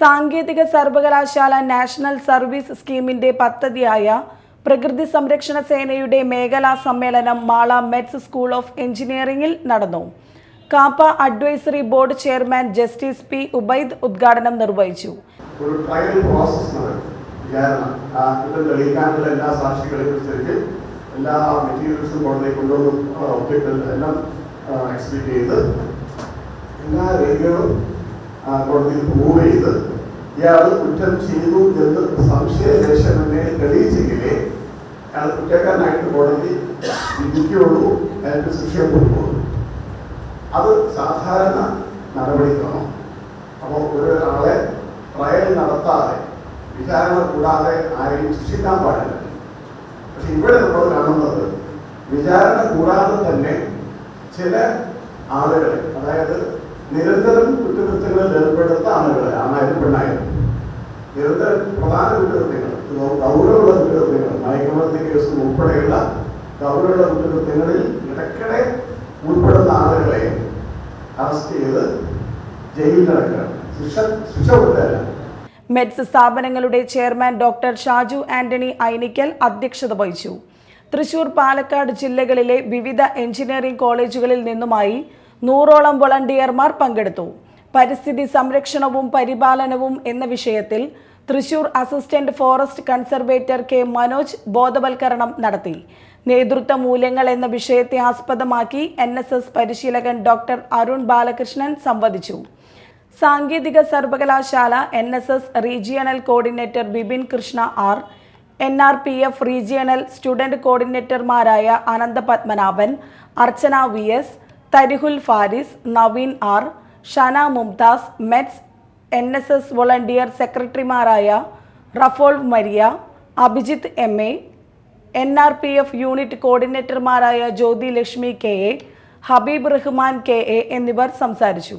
സാങ്കേതിക സർവകലാശാല national service സ്കീമിന്റെ പദ്ധതിയായ പ്രകൃതി സംരക്ഷണ സേനയുടെ മേഖലാ സമ്മേളനം മാള മെറ്റ്സ് സ്കൂൾ ഓഫ് എഞ്ചിനീയറിംഗിൽ നടന്നു. KAAPA advisory board chairman justice P Ubaid ഉദ്ഘാടനം നിർവഹിച്ചു. എല്ലാ കോടതിയിൽ പ്രൂവ് ചെയ്ത് ഇയാൾ കുറ്റം ചെയ്തു എന്ന് സംശയലേശം എന്നെ തെളിയിച്ചെങ്കിലേ അയാൾ കുറ്റക്കാരനായിട്ട് കോടതി വിധിക്കുകയുള്ളൂ അയാൾക്ക് ശിക്ഷ അത് സാധാരണ നടപടിക്രമം. അപ്പോൾ ഒരാളെ ട്രയൽ നടത്താതെ വിചാരണ കൂടാതെ ആരെയും ശിക്ഷിക്കാൻ പാടില്ല. പക്ഷെ ഇവിടെ നമ്മൾ കാണുന്നത് വിചാരണ കൂടാതെ തന്നെ ചില ആളുകളെ അതായത് നിരന്തരം കുറ്റകൃത്യങ്ങളിൽ ഏർപ്പെടുത്ത ആളുകളെ ആണായാലും പെണ്ണായാലും. നിരന്തരം പ്രധാന കുറ്റകൃത്യങ്ങൾ ഗൗരവമുള്ള കുറ്റകൃത്യങ്ങൾ മയക്കുമരുന്ന് കേസ് ഉൾപ്പെടെയുള്ള ഗൗരവമുള്ള കുറ്റകൃത്യങ്ങളിൽ ഇടയ്ക്കിടെ ഉൾപ്പെടുന്ന ആളുകളെ അറസ്റ്റ് ചെയ്ത് ജയിലിൽ നടക്കുകയാണ് ശിക്ഷ ശിക്ഷ കൊടുത്തല്ല മെഡ്സ് സ്ഥാപനങ്ങളുടെ ചെയർമാൻ ഡോക്ടർ ഷാജു ആന്റണി ഐനിക്കൽ അധ്യക്ഷത വഹിച്ചു. തൃശൂർ പാലക്കാട് ജില്ലകളിലെ വിവിധ എഞ്ചിനീയറിംഗ് കോളേജുകളിൽ നിന്നുമായി നൂറോളം വോളണ്ടിയർമാർ പങ്കെടുത്തു. പരിസ്ഥിതി സംരക്ഷണവും പരിപാലനവും എന്ന വിഷയത്തിൽ Thrissur assistant forest conservator K Manoj ബോധവൽക്കരണം നടത്തി. നേതൃത്വ മൂല്യങ്ങൾ എന്ന വിഷയത്തെ ആസ്പദമാക്കി എൻ എസ് എസ് പരിശീലകൻ ഡോക്ടർ അരുൺ ബാലകൃഷ്ണൻ സംവദിച്ചു. സാങ്കേതിക സർവകലാശാല N S S regional coordinator Bipin Krishna R. N R P F regional student കോർഡിനേറ്റർമാരായ Anantha Padmanabhan Archana V S Tharihul Faris Naveen R Shana Mumtaz METS N S S volunteer സെക്രട്ടറിമാരായ റഫോൾവ് Maria Abhijith M A N R P F unit കോർഡിനേറ്റർമാരായ Jyothi Lakshmi K A Habeeb Rahman K A എന്നിവർ സംസാരിച്ചു.